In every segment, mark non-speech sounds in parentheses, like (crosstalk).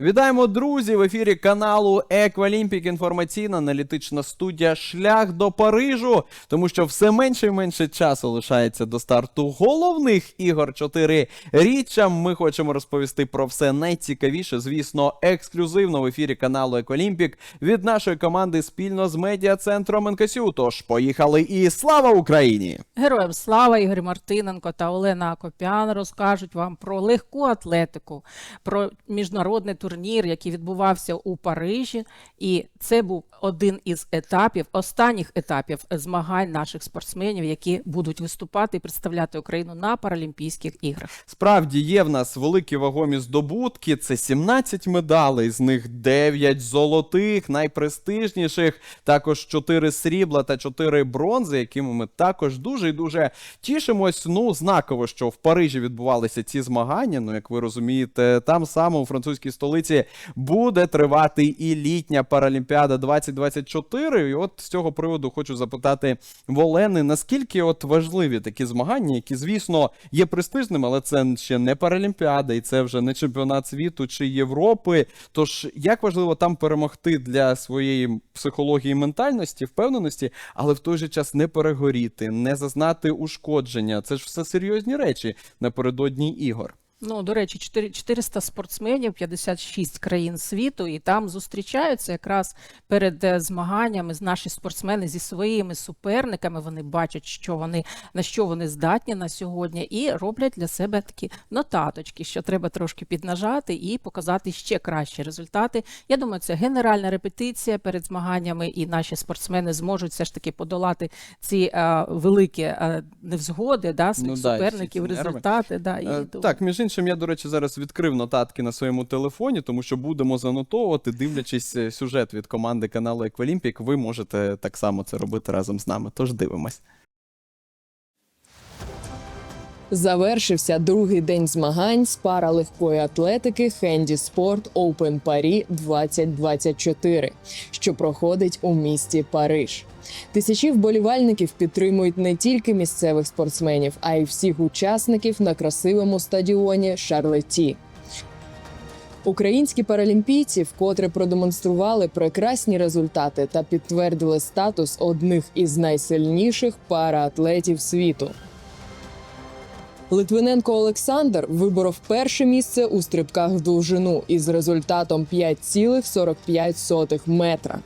Вітаємо, друзі! В ефірі каналу Еквалімпік. Інформаційна аналітична студія Шлях до Парижу. Тому що все менше і менше часу лишається до старту головних ігор 4 річчя. Ми хочемо розповісти про все найцікавіше, звісно, ексклюзивно в ефірі каналу Еквалімпік від нашої команди спільно з медіа центром НКСЮ. Тож поїхали і слава Україні! Героям слава Ігор Мартиненко та Олена Акопян розкажуть вам про легку атлетику, про міжнародний турнір, який відбувався у Парижі. І це був один із етапів, останніх етапів змагань наших спортсменів, які будуть виступати і представляти Україну на Паралімпійських іграх. Справді є в нас великі вагомі здобутки. Це 17 медалей, з них 9 золотих, найпрестижніших, також 4 срібла та 4 бронзи, якими ми також дуже і дуже тішимось. Ну, знаково, що в Парижі відбувалися ці змагання. Ну, як ви розумієте, там саме у французькій столиці буде тривати і літня Паралімпіада 2024. І от з цього приводу хочу запитати в Олени, наскільки от важливі такі змагання, які, звісно, є престижними, але це ще не Паралімпіада, і це вже не чемпіонат світу чи Європи. Тож як важливо там перемогти для своєї психології ментальності, впевненості, але в той же час не перегоріти, не зазнати ушкодження. Це ж все серйозні речі напередодні ігор. Ну, до речі, 400 спортсменів, 56 країн світу, і там зустрічаються якраз перед е, змаганнями з наші спортсмени зі своїми суперниками. Вони бачать, що вони на що вони здатні на сьогодні, і роблять для себе такі нотаточки, що треба трошки піднажати і показати ще кращі результати. Я думаю, це генеральна репетиція перед змаганнями, і наші спортсмени зможуть все ж таки подолати ці е, великі е, невзгоди да, своїх Ну да, і всі суперників, нерви. результати. Да, і думаю, Так, між іншим, я, до речі, зараз відкрив нотатки на своєму телефоні, тому що будемо занотовувати, дивлячись е, сюжет від команди каналу Еквалімпік. Ви можете так само це робити разом з нами. Тож дивимось. Завершився другий день змагань з паралегкої атлетики Хенді Спорт Open Парі 2024, що проходить у місті Париж. Тисячі вболівальників підтримують не тільки місцевих спортсменів, а й всіх учасників на красивому стадіоні Шарлетті. Українські паралімпійці вкотре продемонстрували прекрасні результати та підтвердили статус одних із найсильніших параатлетів світу. Литвиненко Олександр виборов перше місце у стрибках в довжину із результатом 5,45 метра.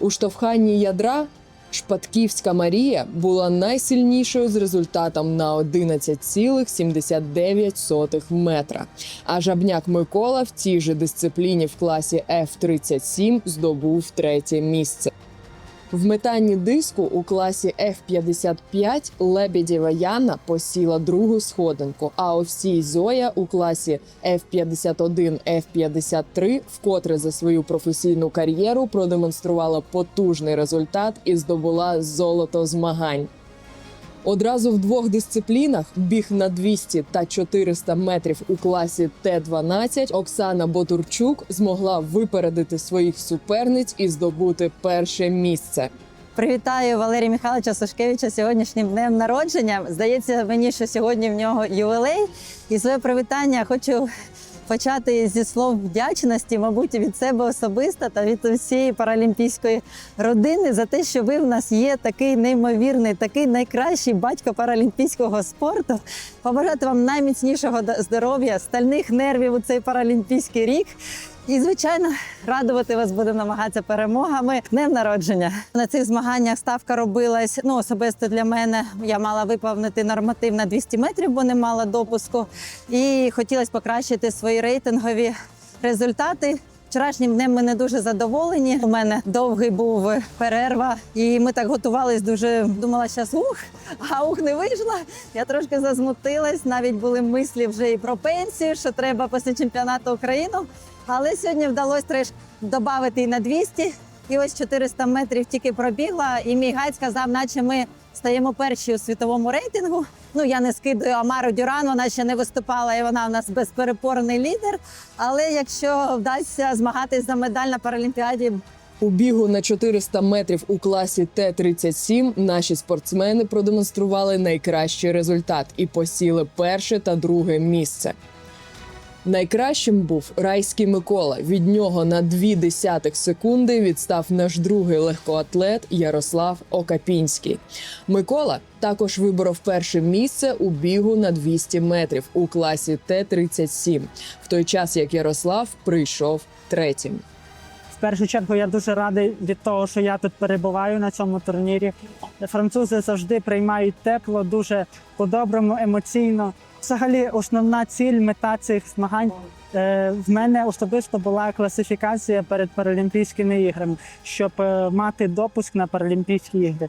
У штовханні ядра Шпатківська Марія була найсильнішою з результатом на 11,79 метра. А жабняк Микола в цій же дисципліні в класі F-37 здобув третє місце. В метанні диску у класі F-55 Лебедєва Яна посіла другу сходинку, а Овсій Зоя у класі F-51 F-53 вкотре за свою професійну кар'єру продемонструвала потужний результат і здобула золото змагань. Одразу в двох дисциплінах біг на 200 та 400 метрів у класі Т-12 Оксана Ботурчук змогла випередити своїх суперниць і здобути перше місце. Привітаю Валерія Михайловича Сашкевича сьогоднішнім днем народження. Здається мені, що сьогодні в нього ювілей. І своє привітання хочу почати зі слов вдячності, мабуть, від себе особисто та від усієї паралімпійської родини за те, що ви в нас є такий неймовірний, такий найкращий батько паралімпійського спорту. Побажати вам найміцнішого здоров'я, стальних нервів у цей паралімпійський рік. І, звичайно, радувати вас буде намагатися перемогами. Днем народження. На цих змаганнях ставка робилась. Ну, особисто для мене я мала виповнити норматив на 200 метрів, бо не мала допуску. І хотілося покращити свої рейтингові результати. Вчорашнім днем ми не дуже задоволені. У мене довгий був перерва, і ми так готувались дуже. Думала, зараз ух, а ух не вийшла. Я трошки зазмутилась. Навіть були мислі вже і про пенсію, що треба після чемпіонату України. Але сьогодні вдалося треш додати і на 200. І ось 400 метрів тільки пробігла. І мій гайд сказав, наче ми стаємо перші у світовому рейтингу. Ну я не скидаю Амару Дюран, вона ще не виступала, і вона у нас безперепорний лідер. Але якщо вдасться змагатись за медаль на Паралімпіаді, У бігу на 400 метрів у класі Т-37 наші спортсмени продемонстрували найкращий результат і посіли перше та друге місце. Найкращим був райський Микола. Від нього на дві десятих секунди відстав наш другий легкоатлет Ярослав Окапінський. Микола також виборов перше місце у бігу на 200 метрів у класі Т-37, в той час як Ярослав прийшов третім. В першу чергу я дуже радий від того, що я тут перебуваю на цьому турнірі. Французи завжди приймають тепло, дуже по-доброму, емоційно. Взагалі, основна ціль, мета цих змагань е, в мене особисто була класифікація перед Паралімпійськими іграми, щоб е, мати допуск на Паралімпійські ігри.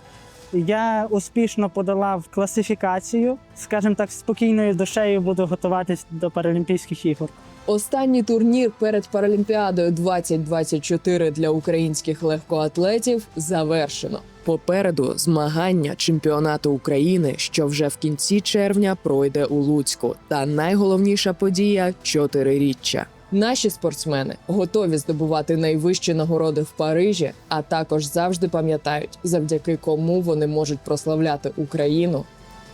Я успішно подолав класифікацію, скажімо так, спокійною душею буду готуватись до Паралімпійських ігор. Останній турнір перед Паралімпіадою 2024 для українських легкоатлетів завершено. Попереду змагання чемпіонату України, що вже в кінці червня пройде у Луцьку. Та найголовніша подія чотириріччя. Наші спортсмени готові здобувати найвищі нагороди в Парижі, а також завжди пам'ятають, завдяки кому вони можуть прославляти Україну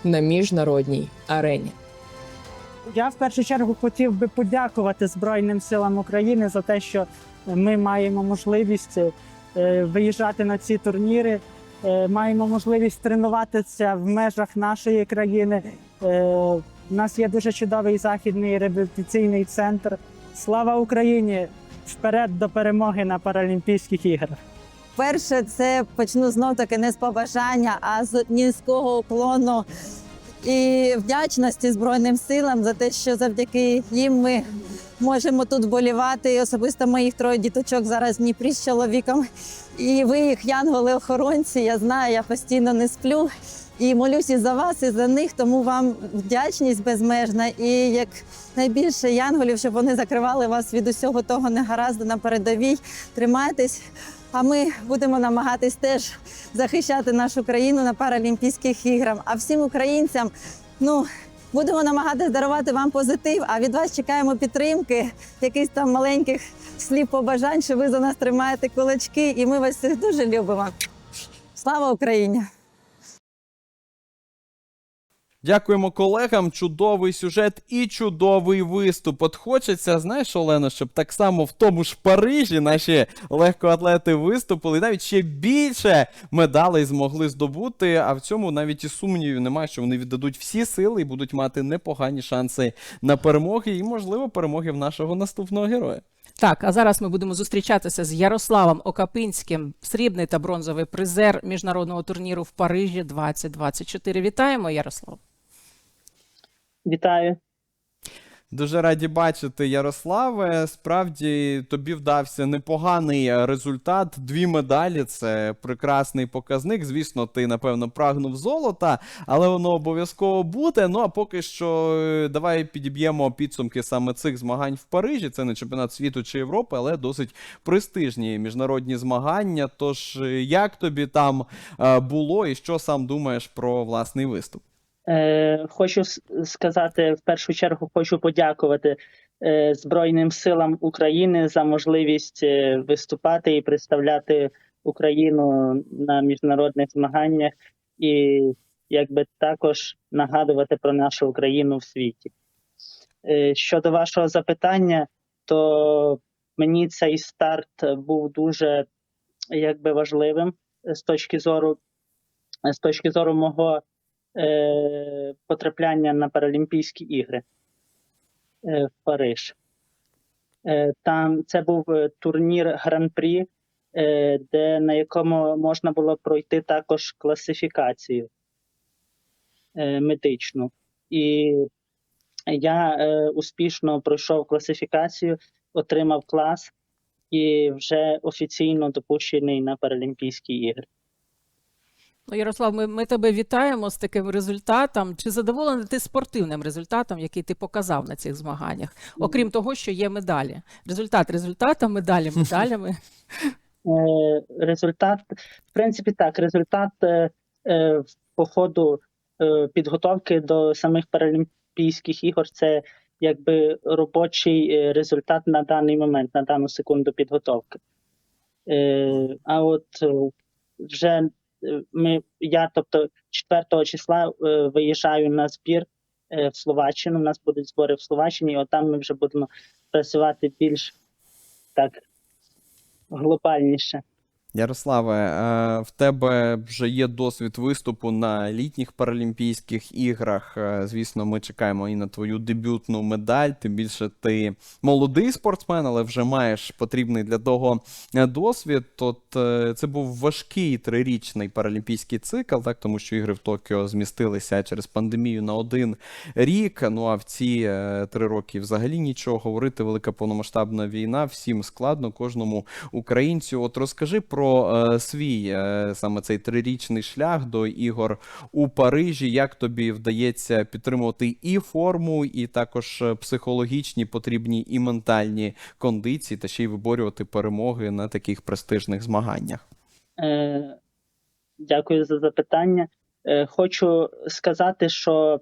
на міжнародній арені. Я в першу чергу хотів би подякувати Збройним силам України за те, що ми маємо можливість е, виїжджати на ці турніри, е, маємо можливість тренуватися в межах нашої країни. Е, У нас є дуже чудовий західний реабілітаційний центр. Слава Україні! Вперед до перемоги на Паралімпійських іграх! Перше, це почну знов таки не з побажання, а з низького уклону і вдячності Збройним силам за те, що завдяки їм ми можемо тут болівати. І особисто моїх троє діточок зараз в Дніпрі з чоловіком. І ви їх янголи-охоронці. Я знаю, я постійно не сплю. І молюсь і за вас, і за них, тому вам вдячність безмежна. І як найбільше янголів, щоб вони закривали вас від усього того негаразду на передовій. Тримайтесь. А ми будемо намагатись теж захищати нашу країну на Паралімпійських іграх. А всім українцям, ну будемо намагатись дарувати вам позитив. А від вас чекаємо підтримки, якихось там маленьких слів побажань, що ви за нас тримаєте кулачки, і ми вас всіх дуже любимо. Слава Україні! Дякуємо колегам. Чудовий сюжет і чудовий виступ. От хочеться, знаєш, Олено, щоб так само в тому ж Парижі наші легкоатлети виступили, і навіть ще більше медалей змогли здобути. А в цьому навіть і сумнівів немає, що вони віддадуть всі сили і будуть мати непогані шанси на перемоги і, можливо, перемоги в нашого наступного героя. Так, а зараз ми будемо зустрічатися з Ярославом Окапинським, срібний та бронзовий призер міжнародного турніру в Парижі 2024. Вітаємо, Ярослав. Вітаю. Дуже раді бачити, Ярославе. Справді тобі вдався непоганий результат. Дві медалі це прекрасний показник. Звісно, ти напевно прагнув золота, але воно обов'язково буде. Ну а поки що е, давай підіб'ємо підсумки саме цих змагань в Парижі. Це не чемпіонат світу чи Європи, але досить престижні міжнародні змагання. Тож е, як тобі там е, було, і що сам думаєш про власний виступ? Е, хочу сказати в першу чергу, хочу подякувати е, Збройним силам України за можливість е, виступати і представляти Україну на міжнародних змаганнях, і якби також нагадувати про нашу Україну в світі. Щодо вашого запитання, то мені цей старт був дуже якби важливим з точки зору з точки зору мого е, потрапляння на Паралімпійські ігри е, в Париж. Е, там це був е, турнір Гран-прі, е, де, на якому можна було пройти також класифікацію е, медичну. І я е, успішно пройшов класифікацію, отримав клас і вже офіційно допущений на Паралімпійські ігри. Ну, Ярослав, ми, ми тебе вітаємо з таким результатом. Чи задоволений ти спортивним результатом, який ти показав на цих змаганнях? Окрім того, що є медалі. Результат результатом, медалі (laughs) медалями. Е, результат, в принципі, так, результат е, е, по ходу підготовки до самих Паралімпійських ігор це якби робочий результат на даний момент, на дану секунду підготовки. А от вже ми, я, тобто 4 числа е, виїжджаю на збір е, в Словаччину. У нас будуть збори в Словаччині, і отам ми вже будемо працювати більш так глобальніше. Ярославе, е, в тебе вже є досвід виступу на літніх Паралімпійських іграх. Е, Звісно, ми чекаємо і на твою дебютну медаль. Тим більше ти молодий спортсмен, але вже маєш потрібний для того е, досвід. От це був важкий трирічний паралімпійський цикл, так тому що ігри в Токіо змістилися через пандемію на один рік. Ну а в ці три роки взагалі нічого говорити. Велика повномасштабна війна. Всім складно, кожному українцю. От розкажи про е, свій е, саме цей трирічний шлях до ігор у Парижі. Як тобі вдається підтримувати і форму, і також е, психологічні потрібні і ментальні кондиції, та ще й виборювати перемоги на таких престижних змаганнях? Е, Дякую за запитання. Е, Хочу сказати, що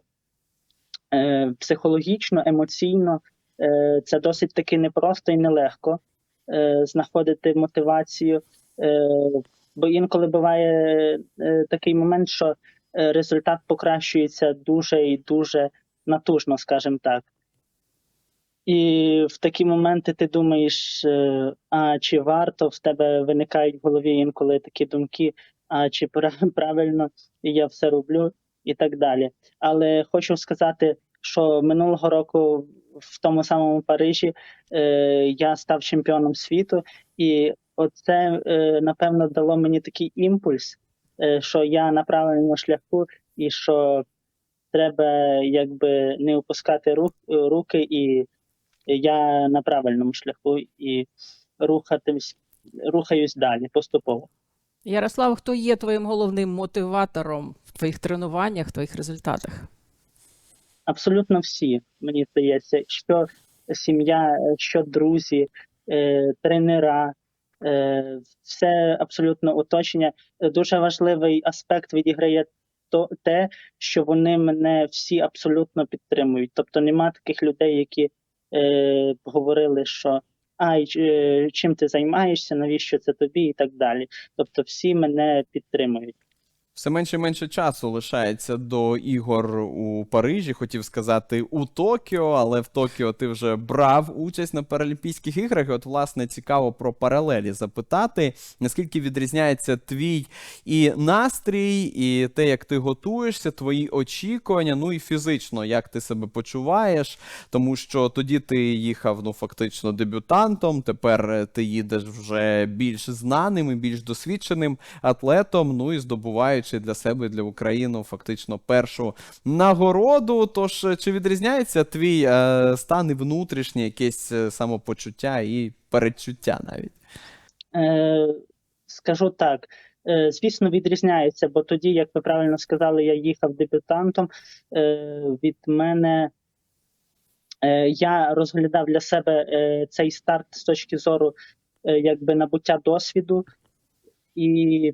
е, психологічно, емоційно е, це досить таки непросто і нелегко е, знаходити мотивацію. Е, Бо інколи буває е, такий момент, що е, результат покращується дуже і дуже натужно, скажімо так. І в такі моменти ти думаєш, а чи варто в тебе виникають в голові інколи такі думки, а чи (laughs) правильно я все роблю, і так далі. Але хочу сказати, що минулого року в тому самому Парижі е, я став чемпіоном світу, і оце е, напевно дало мені такий імпульс, е, що я на правильному шляху, і що треба якби не опускати рук, руки, і я на правильному шляху і рухатись, рухаюсь далі поступово. Ярослав, хто є твоїм головним мотиватором в твоїх тренуваннях, в твоїх результатах? абсолютно всі, мені здається, що сім'я, що друзі, е, тренера, е, все абсолютно оточення. Е, Дуже важливий аспект відіграє то, те, що вони мене всі абсолютно підтримують. Тобто нема таких людей, які е, говорили, що ай, е, чим ти займаєшся, навіщо це тобі, і так далі. Тобто всі мене підтримують. Все менше і менше часу лишається до ігор у Парижі. Хотів сказати у Токіо, але в Токіо ти вже брав участь на Паралімпійських іграх. І от, власне, цікаво про паралелі запитати, наскільки відрізняється твій і настрій, і те, як ти готуєшся, твої очікування, ну і фізично, як ти себе почуваєш, тому що тоді ти їхав ну фактично дебютантом. Тепер ти їдеш вже більш знаним і більш досвідченим атлетом. Ну і здобуваючи для себе і для України фактично першу нагороду. Тож чи відрізняється твій е, стан і внутрішнє якесь е, самопочуття і передчуття навіть? Е, скажу так. Е, Звісно, відрізняється, бо тоді, як ви правильно сказали, я їхав дебютантом. Е, Від мене я розглядав для себе цей старт з точки зору якби набуття досвіду, і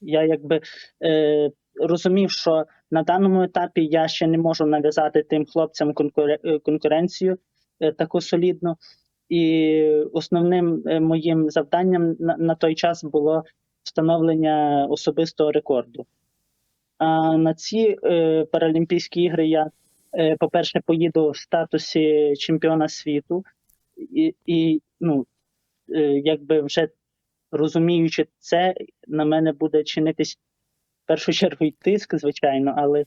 я якби е, розумів, що на даному етапі я ще не можу нав'язати тим хлопцям е, конкуренцію е, таку солідну. І основним е, моїм завданням на, на той час було встановлення особистого рекорду. А на ці е, Паралімпійські ігри я, е, по-перше, поїду в статусі чемпіона світу, і, і ну, е, якби вже розуміючи це, на мене буде чинитись в першу (laughs) чергу й тиск, звичайно, але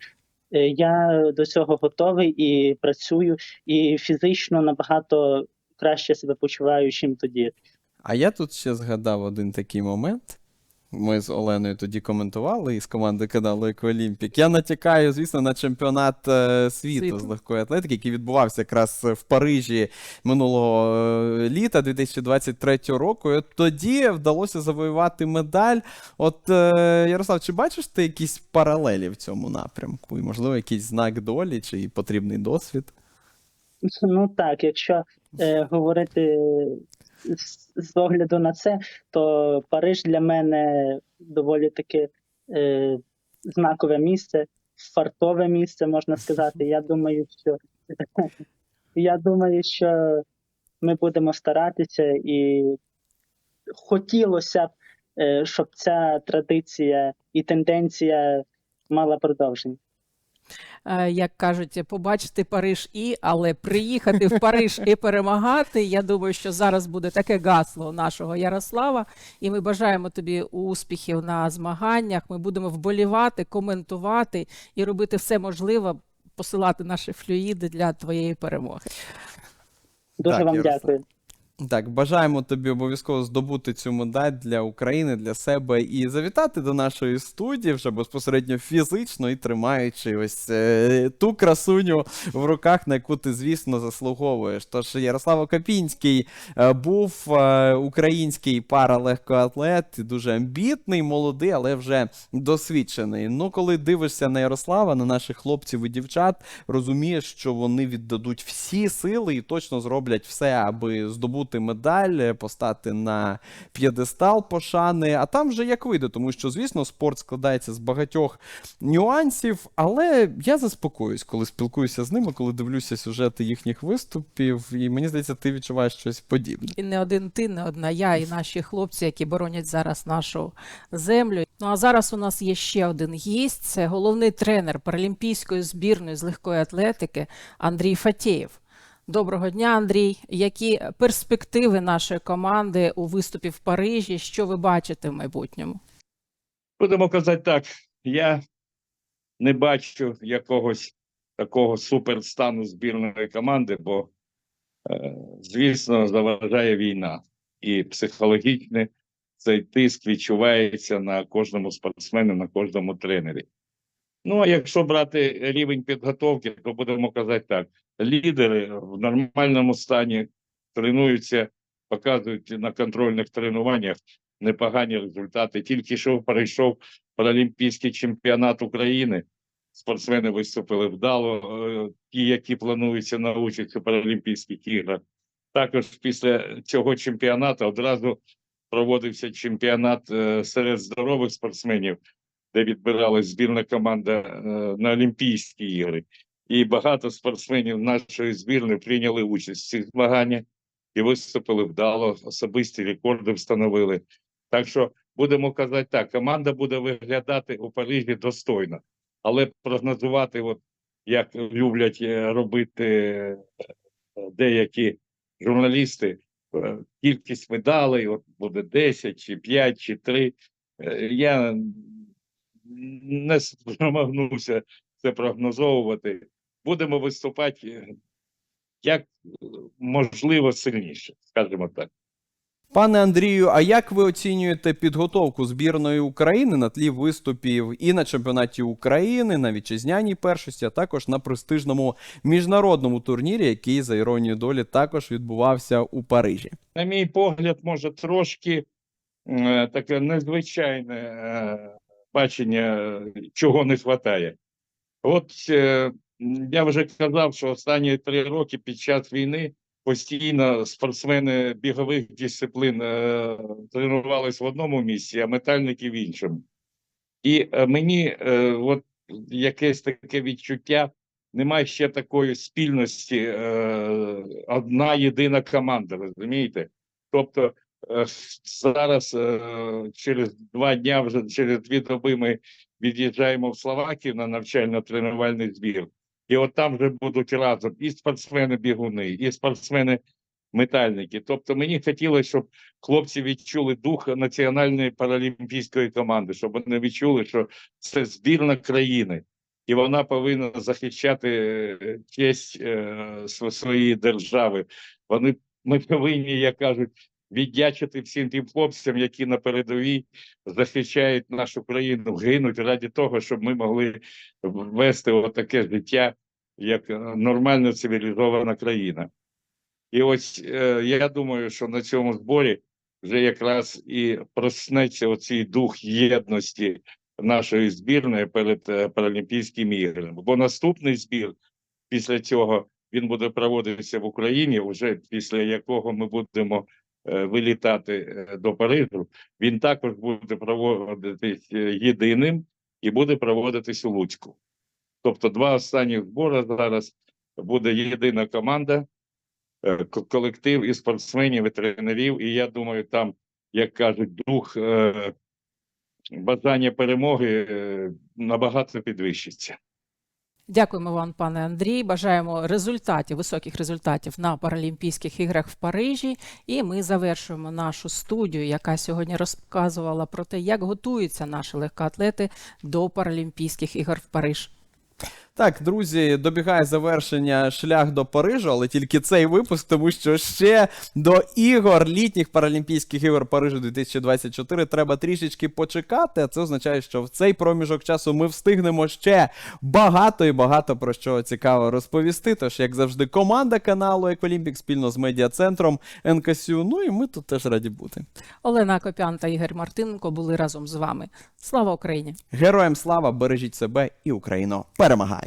е, я до цього готовий і працюю, і фізично набагато краще себе почуваю, чим тоді. А я тут ще згадав один такий момент. Ми з Оленою тоді коментували із команди каналу Екоолімпік. Я натякаю, звісно, на чемпіонат е, світу, Світу. з легкої атлетики, який відбувався якраз в Парижі минулого е, літа 2023 року. І от тоді вдалося завоювати медаль. От е, Ярослав, чи бачиш ти якісь паралелі в цьому напрямку? І, можливо, якийсь знак долі чи потрібний досвід? Ну так, якщо е, говорити з, огляду на це, то Париж для мене доволі таки е, знакове місце, фартове місце, можна сказати. Я думаю, що я думаю, що ми будемо старатися, і хотілося б, е, щоб ця традиція і тенденція мала продовження. Е, як кажуть, побачити Париж і, але приїхати в Париж і перемагати. Я думаю, що зараз буде таке гасло нашого Ярослава, і ми бажаємо тобі успіхів на змаганнях. Ми будемо вболівати, коментувати і робити все можливе, посилати наші флюїди для твоєї перемоги. Дуже Так, вам Ярослав. дякую. Так, бажаємо тобі обов'язково здобути цю медаль для України, для себе і завітати до нашої студії вже безпосередньо фізично і тримаючи ось е, ту красуню в руках, на яку ти, звісно, заслуговуєш. Тож Ярослав Капінський е, був е, український паралегкоатлет, дуже амбітний, молодий, але вже досвідчений. Ну, коли дивишся на Ярослава, на наших хлопців і дівчат, розумієш, що вони віддадуть всі сили і точно зроблять все, аби здобути медаль, е, постати на п'єдестал пошани. А там вже як вийде, тому що, звісно, спорт складається з багатьох нюансів, але я заспокоююсь, коли спілкуюся з ними, коли дивлюся сюжети їхніх виступів, і мені здається, ти відчуваєш щось подібне. І не один ти, не одна я, і наші хлопці, які боронять зараз нашу землю. Ну а зараз у нас є ще один гість. Це головний тренер паралімпійської збірної з легкої атлетики Андрій Фатєєв. Доброго дня, Андрій. Які перспективи нашої команди у виступі в Парижі? Що ви бачите в майбутньому? Будемо казати так, я не бачу якогось такого суперстану збірної команди, бо, е, звісно, заважає війна. І психологічний цей тиск відчувається на кожному спортсмені, на кожному тренері. Ну, а якщо брати рівень підготовки, то будемо казати так: лідери в нормальному стані тренуються, показують на контрольних тренуваннях непогані результати. Тільки що перейшов Паралімпійський чемпіонат України. Спортсмени виступили вдало, е, ті, які плануються на участь у Паралімпійських іграх. Також після цього чемпіонату одразу проводився чемпіонат е, серед здорових спортсменів, де відбиралась збірна команда е, на Олімпійські ігри. І багато спортсменів нашої збірної прийняли участь в цих змаганнях і виступили вдало, особисті рекорди встановили. Так що будемо казати так: команда буде виглядати у Парижі достойно, але прогнозувати, от як люблять е, робити е, деякі журналісти, е, кількість медалей от буде 10, чи 5, чи 3. Я не спромагнувся (laughs) це прогнозовувати. Будемо виступати е, як можливо сильніше, скажімо так. Пане Андрію, а як ви оцінюєте підготовку збірної України на тлі виступів і на чемпіонаті України, на вітчизняній першості, а також на престижному міжнародному турнірі, який за іронією долі також відбувався у Парижі? на мій погляд, може трошки е, таке незвичайне е, бачення, чого не вистачає. От е, я вже казав, що останні три роки під час війни постійно спортсмени бігових дисциплін е, тренувались в одному місці, а метальники в іншому. І е, мені е, от якесь таке відчуття, немає ще такої спільності, е, одна єдина команда, розумієте? Тобто е, зараз е, через два дня, вже через дві доби ми від'їжджаємо в Словакію на навчально-тренувальний збір. І от там вже будуть разом і спортсмени-бігуни, і спортсмени-метальники. Тобто мені хотілося, щоб хлопці відчули дух національної паралімпійської команди, щоб вони відчули, що це збірна країни, і вона повинна захищати е, честь е, своєї держави. Вони ми повинні, як кажуть, віддячити всім тим хлопцям, які на передовій захищають нашу країну, гинуть раді того, щоб ми могли вести отаке життя, як нормальна цивілізована країна. І ось е, я думаю, що на цьому зборі вже якраз і проснеться оцей дух єдності нашої збірної перед е, Паралімпійськими іграми. Бо наступний збір після цього він буде проводитися в Україні, вже після якого ми будемо вилітати е, до Парижу. Він також буде проводитись е, єдиним і буде проводитись у Луцьку. Тобто, два останні збори зараз буде єдина команда, е, колектив і спортсменів, і тренерів. І я думаю, там, як кажуть, дух е, бажання перемоги е, набагато підвищиться. Дякуємо вам, пане Андрій. Бажаємо результатів, високих результатів на Паралімпійських іграх в Парижі. І ми завершуємо нашу студію, яка сьогодні розказувала про те, як готуються наші легкоатлети до Паралімпійських ігор в Париж. Так, друзі, добігає завершення шлях до Парижу, але тільки цей випуск, тому що ще до ігор літніх Паралімпійських ігор Парижу 2024 треба трішечки почекати. А це означає, що в цей проміжок часу ми встигнемо ще багато і багато про що цікаво розповісти. Тож, як завжди, команда каналу Еколімпік спільно з медіа-центром НКСЮ. Ну і ми тут теж раді бути. Олена Копян та Ігор Мартиненко були разом з вами. Слава Україні! Героям слава, бережіть себе і Україну! Перемагає!